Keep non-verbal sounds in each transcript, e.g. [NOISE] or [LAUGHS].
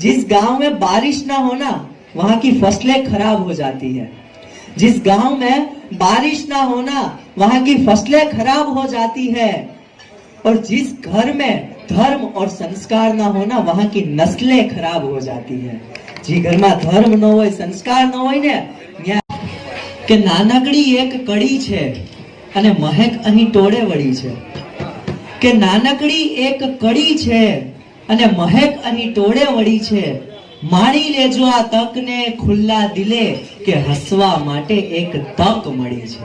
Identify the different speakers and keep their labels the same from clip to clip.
Speaker 1: जिस गांव में बारिश ना होना वहां की फसलें खराब हो जाती है जिस गांव में बारिश ना होना वहां की फसलें खराब हो जाती है और जिस घर में धर्म और संस्कार ना होना वहां की नस्लें खराब हो जाती है જે ઘરમાં ધર્મ ન હોય સંસ્કાર ન હોય ને ત્યાં કે નાનકડી એક કડી છે અને મહેક અહીં ટોળે વળી છે કે નાનકડી એક કડી છે અને મહેક અની ટોળે વળી છે. માણી લેજો આ તકને ખુલ્લા દિલે કે હસવા માટે એક તક મળી છે.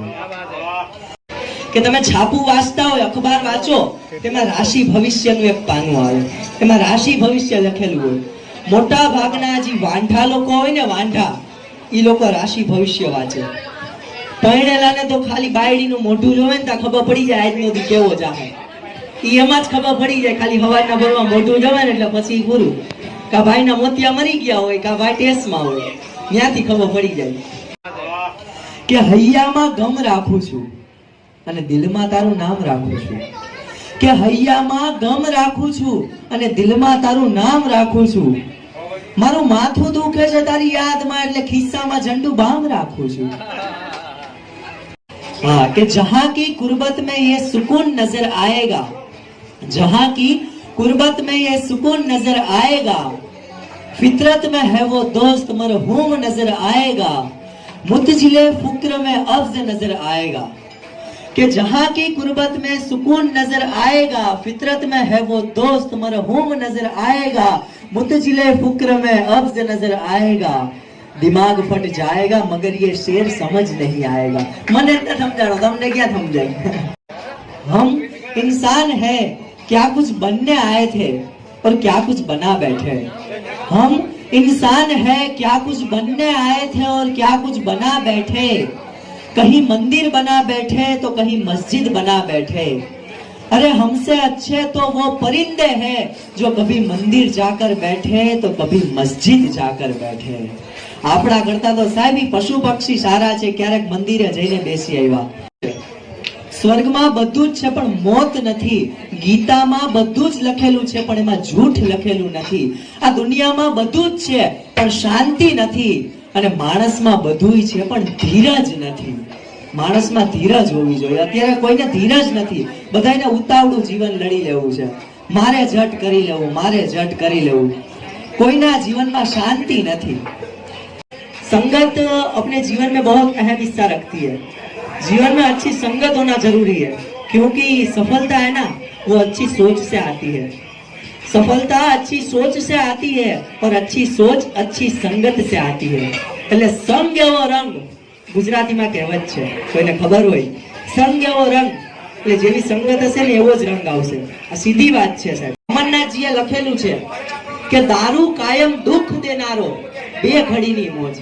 Speaker 1: કે તમે છાપું વાંચતા હોય, અખબાર વાંચો, તેમાં રાશિ ભવિષ્યનું એક પાનું આવે. તેમાં રાશિ ભવિષ્ય લખેલું હોય. મોટા ભાગના જે વાંઢા લોકો હોય ને વાંઢા એ લોકો રાશિ ભવિષ્ય વાંચે. પરણેલાને તો ખાલી બાયડીનું મોઢું જોવે ને ત્યાં ખબર પડી જાય, આજનો દી કેવો જાહે. ઈ એમાં જ ખબર પડી જાય ખાલી હવાના ભરમાં મોઢું જોવે ને એટલે પછી પૂરું કા ભાઈના મોતિયા મરી ગયા હોય કા ભાઈ ટેસમાં હોય ત્યાંથી ખબર પડી જાય કે હૈયામાં ગમ રાખું છું અને દિલમાં તારું નામ રાખું છું કે હૈયામાં ગમ રાખું છું અને દિલમાં તારું નામ રાખું છું મારું માથું દુખે છે તારી યાદમાં એટલે ખિસ્સામાં ઝંડુ બામ રાખું છું हाँ कि जहां की कुर्बत में ये सुकून नजर आएगा जहाँ की कुर्बत में यह सुकून नज़र आएगा, फितरत में है वो दोस्त मरहूम नज़र आएगा, मुतजिले फुक्र में अफज नज़र आएगा। कि जहाँ की कुर्बत में सुकून नज़र आएगा, फितरत में है वो दोस्त मरहूम नज़र आएगा, मुतजिले फुक्र में अफज नज़र आएगा। दिमाग फट जाएगा, मगर ये शेर समझ नहीं आएगा। मन इतना तो समझा रहा था तो हमने क्या समझा [LAUGHS] हम इंसान है क्या कुछ बनने आए थे और क्या कुछ बना बैठे हम इंसान है क्या कुछ बनने आए थे और क्या कुछ बना बैठे कहीं मंदिर बना बैठे तो कहीं मस्जिद बना बैठे अरे हमसे अच्छे तो वो परिंदे हैं जो कभी मंदिर जाकर बैठे तो कभी मस्जिद जाकर बैठे આપણા કરતા તો સાહેબ ઈ પશુ પક્ષી સારા છે ક્યારેક મંદિરે જઈને બેસી આવ્યા સ્વર્ગમાં બધું જ છે પણ મોત નથી ગીતામાં બધું જ લખેલું છે પણ એમાં જૂઠ લખેલું નથી આ દુનિયામાં બધું જ છે પણ શાંતિ નથી અને માણસમાં બધુંય છે પણ ધીરજ નથી માણસમાં ધીરજ હોવી જોઈએ અત્યારે કોઈને ધીરજ નથી બધાને ઉતાવળું જીવન લડી લેવું છે મારે જટ કરી લેવું મારે જટ કરી લેવું કોઈના જીવનમાં શાંતિ નથી संगत अपने जीवन में बहुत अहम हिस्सा रखती है जीवन में अच्छी संगत होना जरूरी है क्योंकि सफलता है ना वो अच्छी सोच से आती है सफलता अच्छी सोच से आती है और अच्छी सोच अच्छी संगत से आती है એટલે સંગ એવો રંગ ગુજરાતીમાં કહેવત છે કોઈને ખબર હોય સંગ એવો રંગ એટલે જેવી સંગત હશે ને એવો જ રંગ આવશે આ સીધી વાત છે સાહેબ અમરનાથજીએ લખેલું છે કે દારૂ કાયમ દુઃખ દેનારો બે ઘડીની મોજ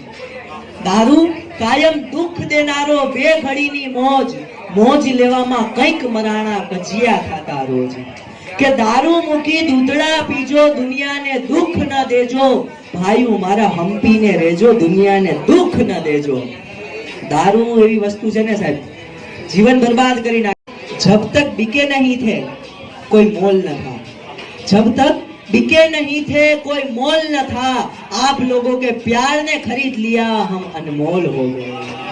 Speaker 1: દારૂ કાયમ દુઃખ દેનારો બેઘડીની મોજ મોજ લેવામાં કંઈક મરાણા કજિયા ખાતા રોજ. કે દારૂ મૂકી દૂધડા પીજો, દુનિયાને દુઃખ ન દેજો. ભાઈઓ, મારા હમ્પીને રહેજો, દુનિયાને દુઃખ ન દેજો. દારૂ એવી વસ્તુ છે ને સાહેબ, જીવન બરબાદ કરી નાખે. જબ તક બીકે નહીં થે, કોઈ મોલ ન થા જબ તક बिके नहीं थे कोई मोल न था आप लोगों के प्यार ने खरीद लिया हम अनमोल हो गए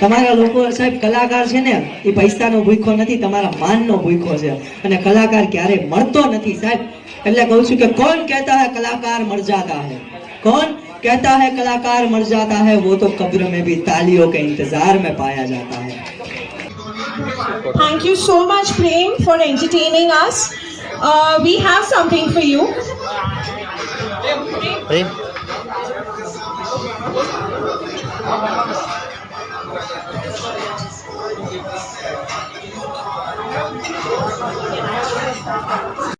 Speaker 1: તમારા લોકો સાહેબ કલાકાર છે ને એ પૈસાનો ભૂખો નથી તમારા માનનો ભૂખો છે અને કલાકાર ક્યારે મળતો નથી સાહેબ એટલે કહું છું કે કોણ કહેતા है कलाकार मर जाता है कौन कहता है कलाकार मर जाता है वो तो कब्र में भी तालियों के इंतजार में पाया जाता है
Speaker 2: Thank you so much, Prem, for entertaining us. Uh, we have something for you.
Speaker 3: Hey.